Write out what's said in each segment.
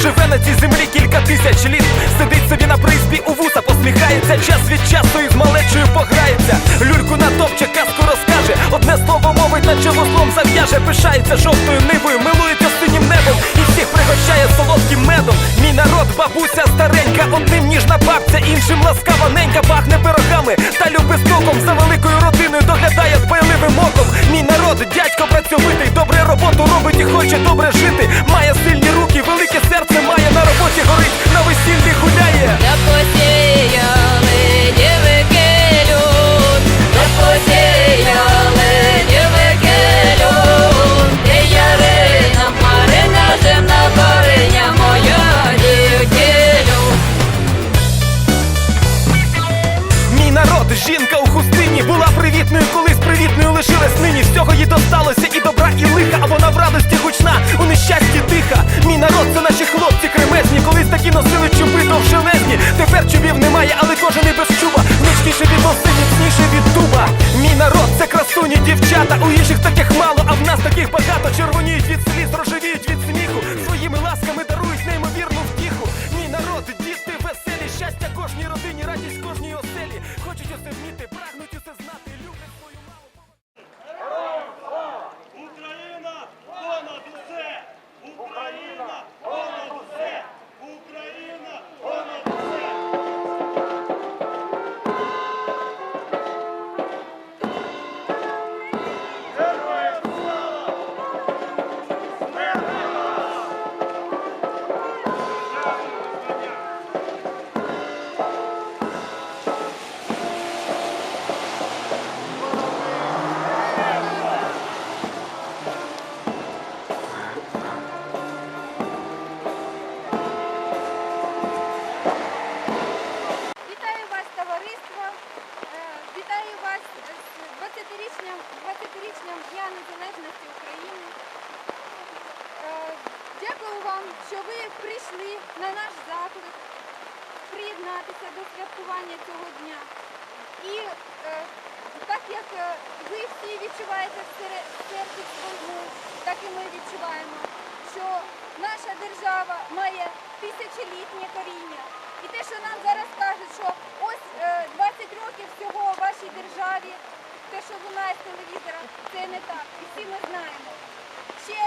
живе на цій землі кілька тисяч літ. Сидить собі на призбі у вуса, посміхається, час від часу із малечою пограється. Люльку натопче, казку розкаже. Одне слово вузлом зав'яже, пишається жовтою нивою, милується синім небом і всіх пригощає солодким медом. Мій народ, бабуся старенька, одним ніжна бабця, іншим ласкава ненька, пахне пирогами та любить стоком за великою родиною доглядає дбайливим оком. Мій народ, дядько працьовитий, добре роботу робить і хоче добре жити. Має сильні руки, велике серце має на роботі горить, на весіллі гуляє. Немає, але кожен і без чуба. Нічніше від оси, міцніше від дуба. Мій народ, це красуні дівчата. У інших таких мало, а в нас таких багато. Червоніють від сліз, рожевіють має тисячолітнє коріння. І те, що нам зараз кажуть, що ось е, 20 років всього у вашій державі, те, що лунає з телевізора, це не так. І всі ми знаємо. Ще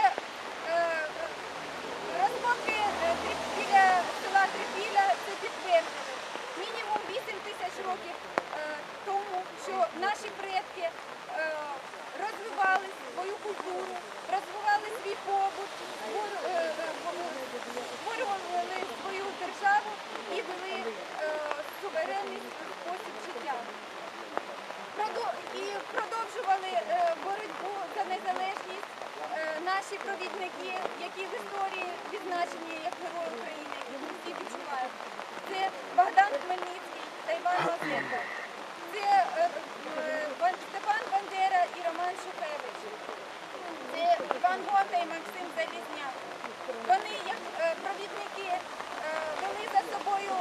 е, розкопки е, біля села Трипіля це підтвердили. Мінімум 8 тисяч років е, тому, що наші предки е, розвивали свою культуру, розвивали свій побут, створю- е, е, створювали свою державу і вели е, суверенний спосіб життя. Продо- і продовжували е, боротьбу за незалежність е, наші провідники, які в історії відзначені як герої України, які ми всі відчуваємо. Це Богдан Хмельницький та Іван Мазепа. Це е, е, Ван- Степан Бандера і Роман Шухевич. Це Іван і Максим Залізняк. Вони, як е, провідники, е, вели за собою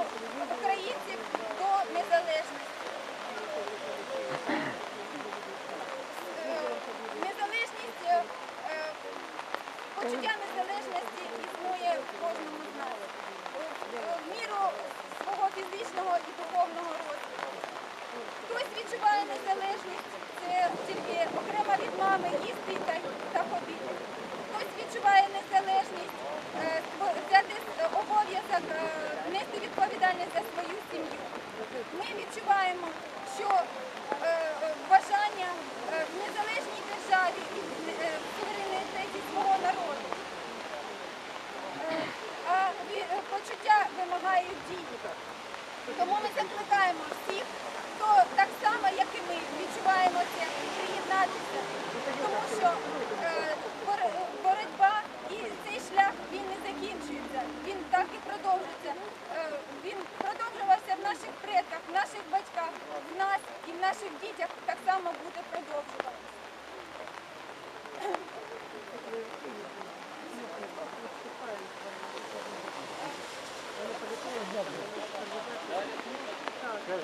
Ні,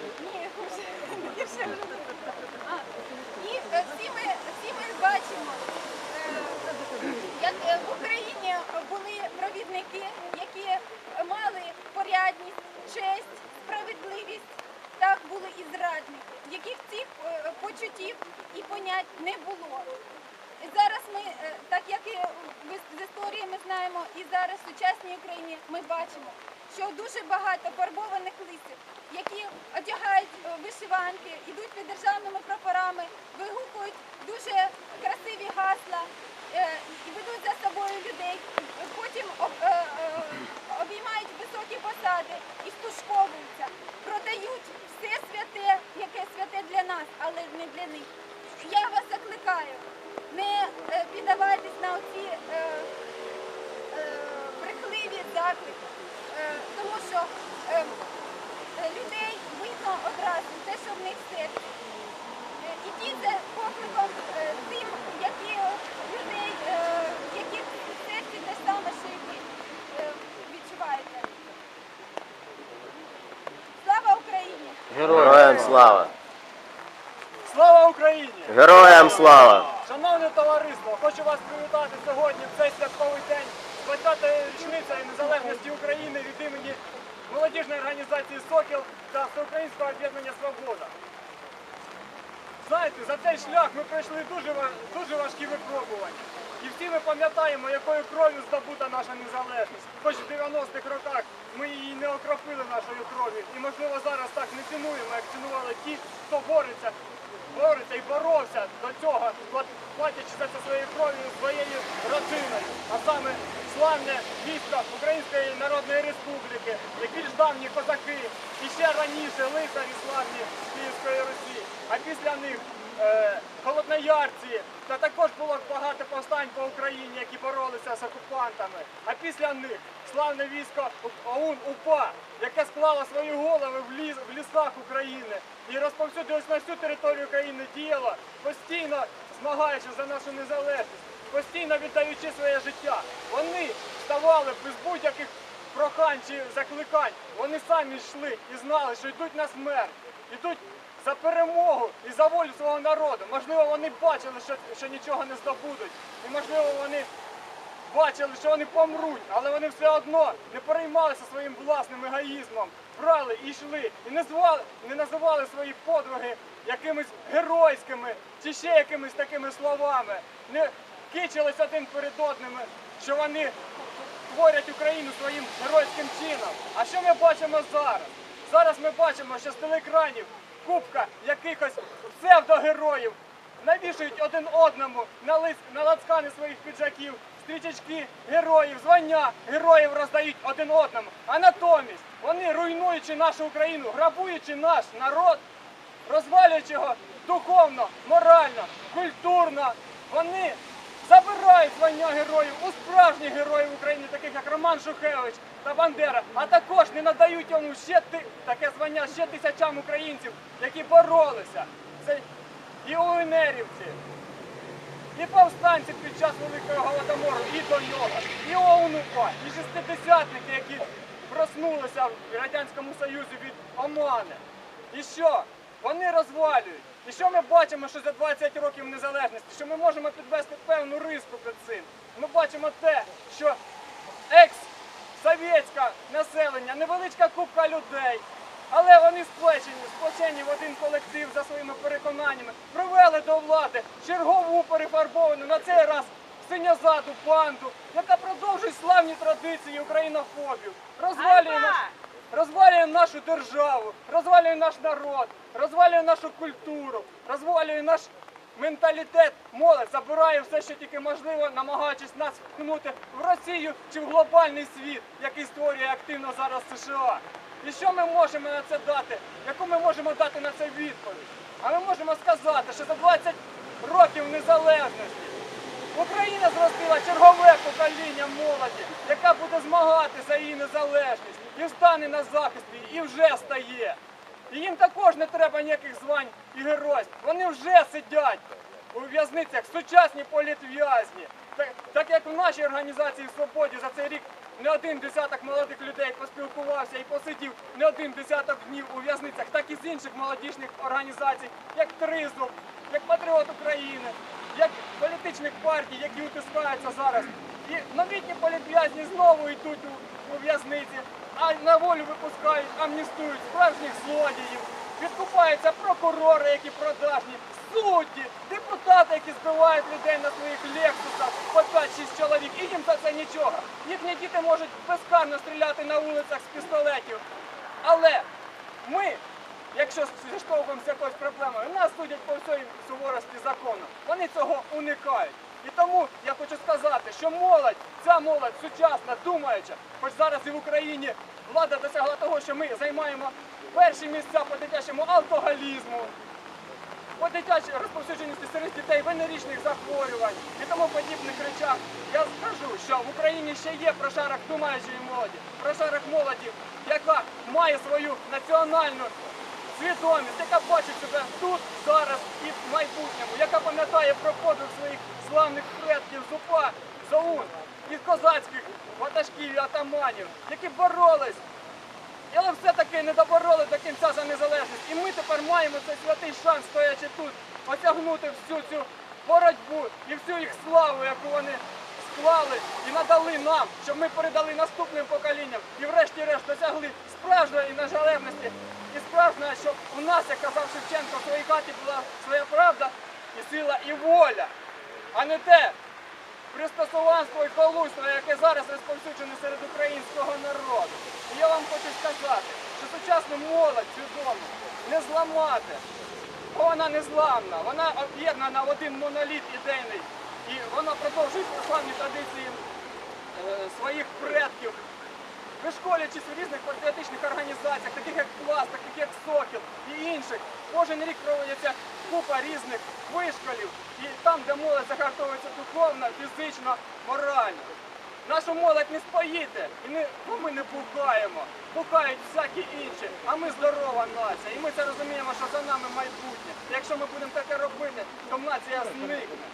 е, всі ми, всі ми бачимо, е, як е, в Україні були провідники, які мали порядність, честь, справедливість. Так були і зрадники, яких цих почуттів і понять не було. Зараз ми, так як і з історії ми знаємо, і зараз в сучасній Україні ми бачимо що дуже багато фарбованих лисів, які одягають е, вишиванки, йдуть під державними прапорами, вигукують дуже красиві гасла е, ведуть за собою людей, потім е, обіймають високі посади і стушковуються, продають все святе, яке святе для нас, але не для них. Я вас закликаю, не піддавайтесь на оці е, е, брехливі заклики, тому що е, е, людей видно одразу те, що в них серці. Е, Ідіть за покликом е, тим, які людей, е, яких в серці те саме, що і ви е, відчуваєте. Слава Україні! Героям слава! Слава Україні! Героям слава! Шановне товариство, хочу вас привітати сьогодні в цей святковий день, 20-ї річницею незалежності України від імені молодіжної організації Сокіл та Всеукраїнського об'єднання Свобода. Знаєте, за цей шлях ми пройшли дуже, дуже важкі випробування. І всі ми пам'ятаємо, якою кров'ю здобута наша незалежність. Хоч в 90-х роках ми її не окропили нашою кров'ю. І можливо зараз так не цінуємо, як цінували ті, хто бореться, бореться і боровся до цього, платячи за це своєю кров'ю, своєю родиною. А саме славне військо Української Народної Республіки, як більш давні козаки, і ще раніше лицарі славні Київської Русі. А після них е, холодноярці, та також було багато повстань по Україні, які боролися з окупантами. А після них славне військо ОУН УПА, яке склало свої голови в, ліс, в лісах України і розповсюдилось на всю територію України, діяло постійно змагаючи за нашу незалежність, постійно віддаючи своє життя. Вони вставали без будь-яких прохань чи закликань. Вони самі йшли і знали, що йдуть на смерть, йдуть за перемогу і за волю свого народу. Можливо, вони бачили, що, що нічого не здобудуть. І можливо, вони бачили, що вони помруть, але вони все одно не переймалися своїм власним егоїзмом, брали і йшли, і не, звали, не називали свої подвиги якимись геройськими чи ще якимись такими словами. Не кичились один перед одним, що вони творять Україну своїм геройським чином. А що ми бачимо зараз? Зараз ми бачимо, що з телекранів купка якихось псевдогероїв навішують один одному на, лист, на лацкани своїх піджаків, стрічечки героїв, звання героїв роздають один одному. А натомість вони, руйнуючи нашу Україну, грабуючи наш народ, розвалюючи його духовно, морально, культурно, вони забирають звання героїв у справжніх героїв України, таких як Роман Шухевич та Бандера, а також не надають йому ще ти, таке звання ще тисячам українців, які боролися. Це і УНРівці, і повстанці під час Великого Голодомору, і до нього, і ОУН-УПА, і шестидесятники, які проснулися в Радянському Союзі від омани. І що? Вони розвалюють. І що ми бачимо, що за 20 років незалежності, що ми можемо підвести певну риску під цим. Ми бачимо те, що екс-совєтське населення, невеличка купка людей, але вони сплечені, сплочені в один колектив за своїми переконаннями, привели до влади чергову перефарбовану на цей раз синьозаду банду, яка продовжує славні традиції українофобів, розвалює розвалює нашу державу, розвалює наш народ, розвалює нашу культуру, розвалює наш менталітет, молодь забирає все, що тільки можливо, намагаючись нас вткнути в Росію чи в глобальний світ, який створює активно зараз США. І що ми можемо на це дати? Яку ми можемо дати на це відповідь? А ми можемо сказати, що за 20 років незалежності Україна зростила чергове покоління молоді, яка буде змагати за її незалежність і встане на захист її, і вже стає. І їм також не треба ніяких звань і геройств. Вони вже сидять у в'язницях, сучасні політв'язні. Так, так як в нашій організації Свободі за цей рік не один десяток молодих людей поспілкувався і посидів не один десяток днів у в'язницях, так і з інших молодіжних організацій, як Тризуб, як Патріот України, як політичних партій, які утискаються зараз. І новітні політв'язні знову йдуть у, в'язниці, а на волю випускають, амністують справжніх злодіїв. Відкупаються прокурори, які продажні, судді, депутати, які збивають людей на своїх лексусах по 5-6 чоловік, і їм за це нічого. Їхні діти можуть безкарно стріляти на вулицях з пістолетів. Але ми, якщо зіштовхуємося якоюсь проблемою, нас судять по всій суворості закону. Вони цього уникають. І тому я хочу сказати, що молодь, ця молодь сучасна, думаюча, хоч зараз і в Україні влада досягла того, що ми займаємо перші місця по дитячому алкоголізму, по дитячій розповсюдженості серед дітей венеричних захворювань і тому подібних речах. Я скажу, що в Україні ще є прошарок думаючої молоді, прошарок молоді, яка має свою національну свідомість, яка бачить себе тут, зараз і в майбутньому, яка пам'ятає про подвиг своїх славних предків з УПА, ЗАУН і козацьких ватажків і атаманів, які боролись але все-таки не добороли до кінця за незалежність. І ми тепер маємо цей святий шанс, стоячи тут, осягнути всю цю боротьбу і всю їх славу, яку вони склали і надали нам, щоб ми передали наступним поколінням. І врешті-решт досягли справжньої незалежності. І справжнього, щоб у нас, як казав Шевченко, в своїй хаті була своя правда і сила, і воля, а не те пристосуванство і колуйство, яке зараз розповсюджене серед українського народу. І я вам хочу сказати, що сучасну молодь свідомо не зламати, бо вона не зламна, вона об'єднана в один моноліт ідейний. І вона продовжує славні традиції е, своїх предків, вишколюючись у різних патріотичних організаціях, таких як Пласт, таких як Сокіл і інших. Кожен рік проводяться купа різних вишколів, і там, де молодь загартовується духовно, фізично, морально. Нашу молодь не споїте, і не, ну, ми не бухаємо, бухають всякі інші, а ми здорова нація. І ми це розуміємо, що за нами майбутнє. Якщо ми будемо таке робити, то нація зникне.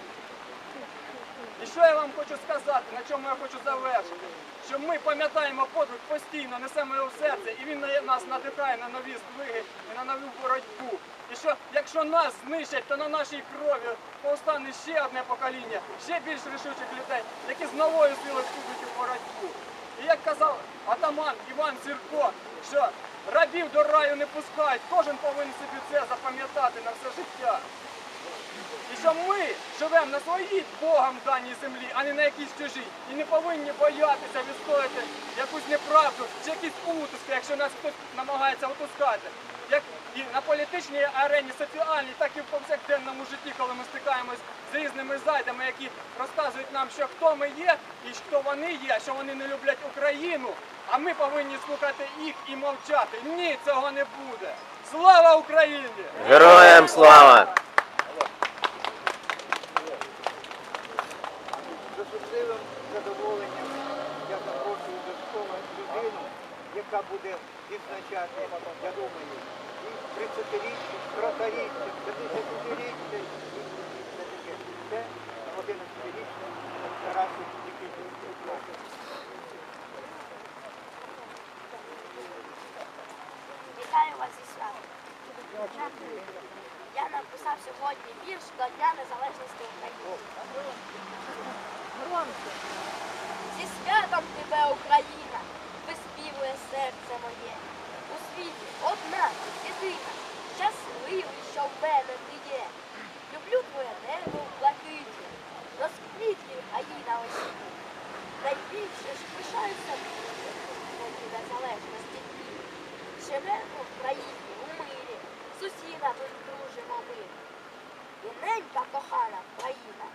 І що я вам хочу сказати, на чому я хочу завершити? Що ми пам'ятаємо подвиг постійно, несемо його в серце, і він нас надихає на нові здвиги і на нову боротьбу. І що якщо нас знищать, то на нашій крові повстане ще одне покоління, ще більш рішучих людей, які з новою силою вступлять у боротьбу. І як казав атаман Іван Сірко, що рабів до раю не пускають, кожен повинен собі це запам'ятати на все життя. Що ми живемо на своїй Богом даній землі, а не на якійсь чужій. І не повинні боятися відстояти якусь неправду чи якісь утиски, якщо нас хтось намагається утискати. Як і на політичній арені, соціальній, так і в повсякденному житті, коли ми стикаємось з різними зайдами, які розказують нам, що хто ми є і хто вони є, що вони не люблять Україну, а ми повинні слухати їх і мовчати. Ні, цього не буде. Слава Україні! Героям слава! Яка буде відзначати, я думаю, і 30-річчя, 40-річчя, 50-річчя, і все таке. Це 11-річний Тарасик Нікітюк. Вітаю вас зі святом. Я написав сьогодні вірш до Дня Незалежності України. Одна єдина, щасливий, що в мене ти є. Люблю твоє небо в блакиті, розквітлі гаї на осінні. Найбільше ж пишаюся твої незалежності дні. Живемо в країні у мирі, з усіма дружимо ми. І ненька кохана країна,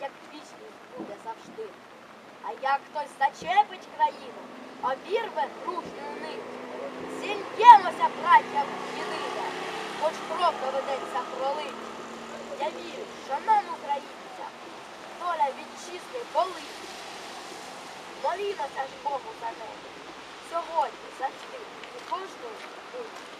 як вічність буде завжди. А як хтось зачепить країну, обірве дружню нить. Зільємося, браття єдине, хоч кров доведеться пролити. Я вірю, що нам, українцям, доля вітчизни болить. Молімося ж Богу за неї. Сьогодні, завжди, і кожну мить.